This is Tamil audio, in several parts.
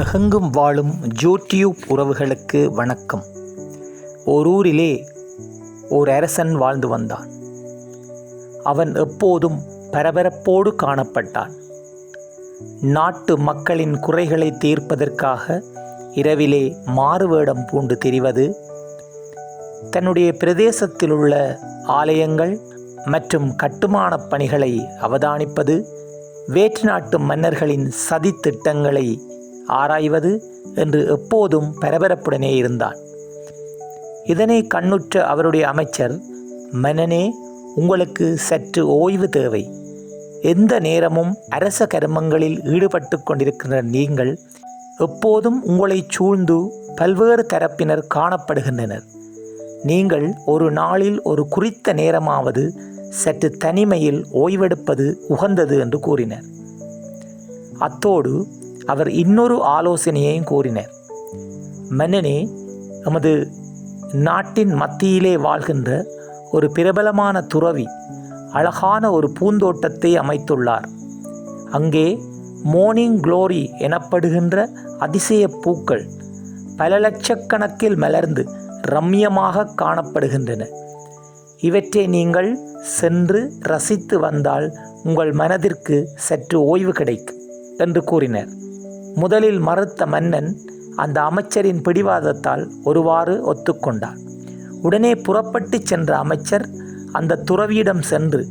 உலகெங்கும் வாழும் யூடியூப் உறவுகளுக்கு வணக்கம். ஓரூரிலே ஊரிலே ஓர் அரசன் வாழ்ந்து வந்தான். அவன் எப்போதும் பரபரப்போடு காணப்பட்டான். நாட்டு மக்களின் குறைகளை தீர்ப்பதற்காக இரவிலே மாறுவேடம் பூண்டு தெரிவது தன்னுடைய பிரதேசத்தில் உள்ள ஆலயங்கள் மற்றும் கட்டுமானப் பணிகளை அவதானிப்பது வேற்று நாட்டு மன்னர்களின் சதி திட்டங்களை ஆராய்வது என்று எப்போதும் பரபரப்புடனே இருந்தான். இதனை கண்ணுற்ற அவருடைய அமைச்சர் மன்னனே உங்களுக்கு சற்று ஓய்வு தேவை. எந்த நேரமும் அரச கர்மங்களில் ஈடுபட்டு கொண்டிருக்கின்ற நீங்கள் எப்போதும் உங்களை சூழ்ந்து பல்வேறு தரப்பினர் காணப்படுகின்றனர். நீங்கள் ஒரு நாளில் ஒரு குறித்த நேரமாவது சற்று தனிமையில் ஓய்வெடுப்பது உகந்தது என்று கூறினர். அத்தோடு அவர் இன்னொரு ஆலோசனையையும் கூறினர். மன்னனே நமது நாட்டின் மத்தியிலே வாழ்கின்ற ஒரு பிரபலமான துறவி அழகான ஒரு பூந்தோட்டத்தை அமைத்துள்ளார். அங்கே மோர்னிங் குளோரி எனப்படுகின்ற அதிசய பூக்கள் பல லட்சக்கணக்கில் மலர்ந்து ரம்யமாக காணப்படுகின்றன. இவற்றை நீங்கள் சென்று ரசித்து வந்தால் உங்கள் மனதிற்கு சற்று ஓய்வு கிடைக்கும் என்று கூறினர். முதலில் மறுத்த மன்னன் அந்த அமைச்சரின் பிடிவாதத்தால் ஒருவாறு ஒத்துக்கொண்டார் உடனே புறப்பட்டு சென்ற அமைச்சர் அந்த துறவியிடம் சென்று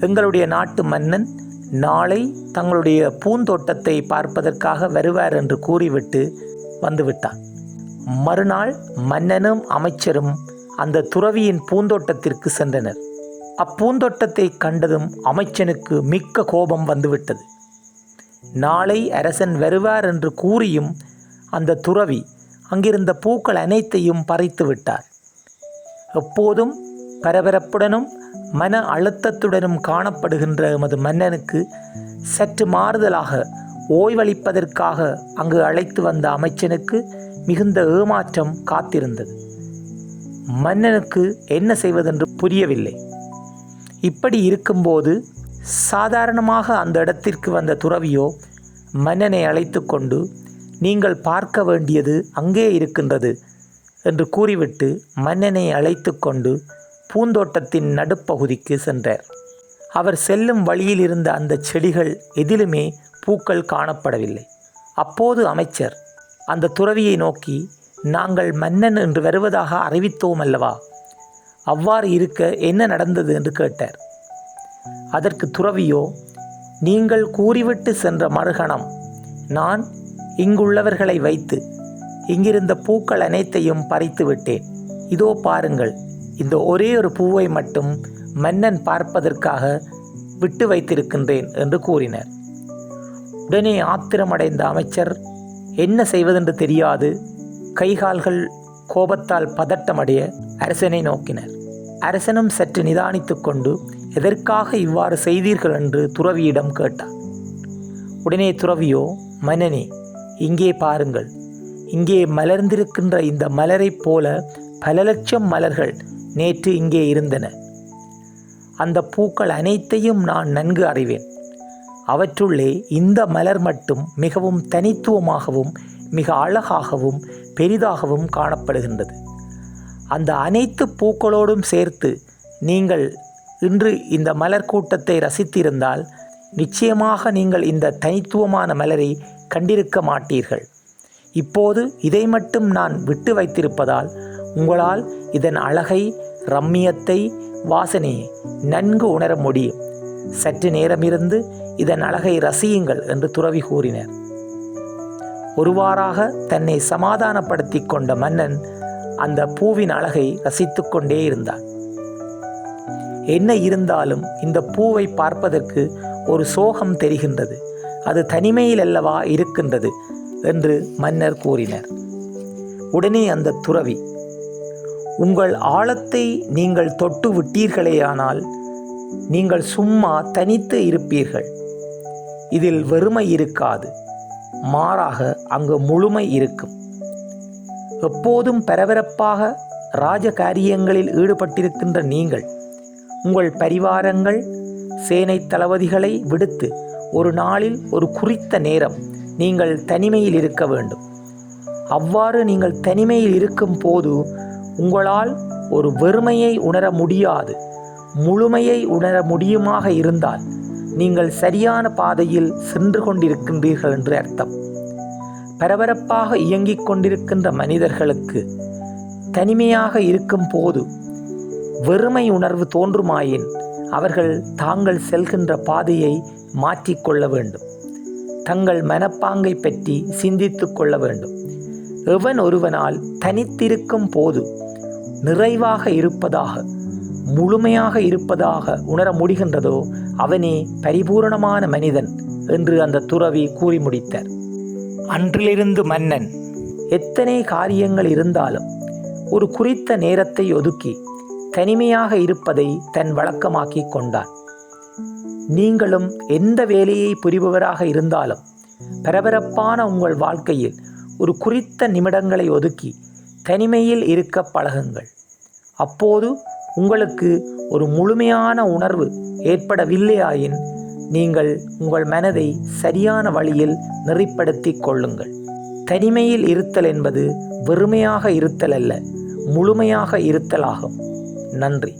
எங்களுடைய நாட்டு மன்னன் நாளை தங்களுடைய பூந்தோட்டத்தை பார்ப்பதற்காக வருவார் என்று கூறிவிட்டு வந்துவிட்டான். மறுநாள் மன்னனும் அமைச்சரும் அந்த துறவியின் பூந்தோட்டத்திற்கு சென்றனர். அப்பூந்தோட்டத்தை கண்டதும் அமைச்சனுக்கு மிக்க கோபம் வந்துவிட்டது. நாளை அரசன் வருவார் என்று கூறியும் அந்த துறவி அங்கிருந்த பூக்கள் அனைத்தையும் பறித்து விட்டார். எப்போதும் பரபரப்புடனும் மன அழுத்தத்துடனும் காணப்படுகின்ற எமது மன்னனுக்கு சற்று மாறுதலாக ஓய்வளிப்பதற்காக அங்கு அழைத்து வந்த அமைச்சனுக்கு மிகுந்த ஏமாற்றம் காத்திருந்தது. மன்னனுக்கு என்ன செய்வதென்று புரியவில்லை. இப்படி இருக்கும்போது சாதாரணமாக அந்த இடத்திற்கு வந்த துறவியோ மன்னனை அழைத்து கொண்டு நீங்கள் பார்க்க வேண்டியது அங்கே இருக்கின்றது என்று கூறிவிட்டு மன்னனை அழைத்து கொண்டு பூந்தோட்டத்தின் நடுப்பகுதிக்கு சென்றார். அவர் செல்லும் வழியில் இருந்த அந்த செடிகள் எதிலுமே பூக்கள் காணப்படவில்லை. அப்போது அமைச்சர் அந்த துறவியை நோக்கி நாங்கள் மன்னன் என்று வருவதாக அறிவித்தோம் அல்லவா? அவ்வாறு இருக்க என்ன நடந்தது? என்று கேட்டார். அதற்கு துறவியோ நீங்கள் கூறிவிட்டு சென்ற மறுகணம் நான் இங்குள்ளவர்களை வைத்து இங்கிருந்த பூக்கள் அனைத்தையும் பறித்து விட்டேன். இதோ பாருங்கள் இந்த ஒரே ஒரு பூவை மட்டும் மன்னன் பார்ப்பதற்காக விட்டு வைத்திருக்கின்றேன் என்று கூறினர். உடனே ஆத்திரமடைந்த அமைச்சர் என்ன செய்வதென்று தெரியாது. கைகால்கள் கோபத்தால் பதட்டமடைய அரசனை நோக்கினர். அரசனும் சற்று நிதானித்து கொண்டு எதற்காக இவ்வாறு செய்தீர்கள் என்று துறவியிடம் கேட்டார் உடனே துறவியோ மன்னனே இங்கே பாருங்கள். இங்கே மலர்ந்திருக்கின்ற இந்த மலரைப் போல பல லட்சம் மலர்கள் நேற்று இங்கே இருந்தன. அந்த பூக்கள் அனைத்தையும் நான் நன்கு அறிவேன். அவற்றுள்ளே இந்த மலர் மட்டும் மிகவும் தனித்துவமாகவும் மிக அழகாகவும் பெரிதாகவும் காணப்படுகின்றது. அந்த அனைத்து பூக்களோடும் சேர்த்து நீங்கள் இன்று இந்த மலர் கூட்டத்தை ரசித்திருந்தால் நிச்சயமாக நீங்கள் இந்த தனித்துவமான மலரை கண்டிருக்க மாட்டீர்கள். இப்போது இதை மட்டும் நான் விட்டு வைத்திருப்பதால் உங்களால் இதன் அழகை ரம்மியத்தை வாசனையை நன்கு உணர முடியும். சற்று நேரமிருந்து இதன் அழகை ரசியுங்கள் என்று துறவி கூறினர். ஒருவாறாக தன்னை சமாதானப்படுத்தி கொண்ட மன்னன் அந்த பூவின் அழகை ரசித்து கொண்டே இருந்தான். என்ன இருந்தாலும் இந்த பூவை பார்ப்பதற்கு ஒரு சோகம் தெரிகின்றது. அது தனிமையில் அல்லவா இருக்கின்றது என்று மன்னர் கூறினர். உடனே அந்த துறவி உங்கள் ஆழத்தை நீங்கள் தொட்டு விட்டீர்களேயானால் நீங்கள் சும்மா தனித்து இருப்பீர்கள். இதில் வெறுமை இருக்காது. மாறாக அங்கு முழுமை இருக்கும். எப்போதும் பரபரப்பாக ராஜகாரியங்களில் ஈடுபட்டிருக்கின்ற நீங்கள் உங்கள் பரிவாரங்கள் சேனை தளபதிகளை விடுத்து ஒரு நாளில் ஒரு குறித்த நேரம் நீங்கள் தனிமையில் இருக்க வேண்டும். அவ்வாறு நீங்கள் தனிமையில் இருக்கும் போது உங்களால் ஒரு வெறுமையை உணர முடியாது. முழுமையை உணர முடியுமாக இருந்தால் நீங்கள் சரியான பாதையில் சென்று கொண்டிருக்கின்றீர்கள் என்று அர்த்தம். பரபரப்பாக இயங்கிக் கொண்டிருக்கின்ற மனிதர்களுக்கு தனிமையாக இருக்கும் போது வெறுமை உணர்வு தோன்றுமாயின் அவர்கள் தாங்கள் செல்கின்ற பாதையை மாற்றிக்கொள்ள வேண்டும். தங்கள் மனப்பாங்கை பற்றி சிந்தித்து கொள்ள வேண்டும். எவன் ஒருவனால் தனித்திருக்கும் போது நிறைவாக இருப்பதாக முழுமையாக இருப்பதாக உணர முடிகின்றதோ அவனே பரிபூரணமான மனிதன் என்று அந்த துறவி கூறி முடித்தார். அன்றிலிருந்து மன்னன் எத்தனை காரியங்கள் இருந்தாலும் ஒரு குறித்த நேரத்தை ஒதுக்கி தனிமையாக இருப்பதை தன் வழக்கமாக்கி கொண்டான். நீங்களும் எந்த வேலையை புரிபவராக இருந்தாலும் பரபரப்பான உங்கள் வாழ்க்கையில் ஒரு குறித்த நிமிடங்களை ஒதுக்கி தனிமையில் இருக்க பழகுங்கள். அப்போது உங்களுக்கு ஒரு முழுமையான உணர்வு ஏற்படவில்லையாயின் நீங்கள் உங்கள் மனதை சரியான வழியில் நெறிப்படுத்தி கொள்ளுங்கள். தனிமையில் இருத்தல் என்பது வெறுமையாக இருத்தல் அல்ல முழுமையாக இருத்தலாகும். நன்றி.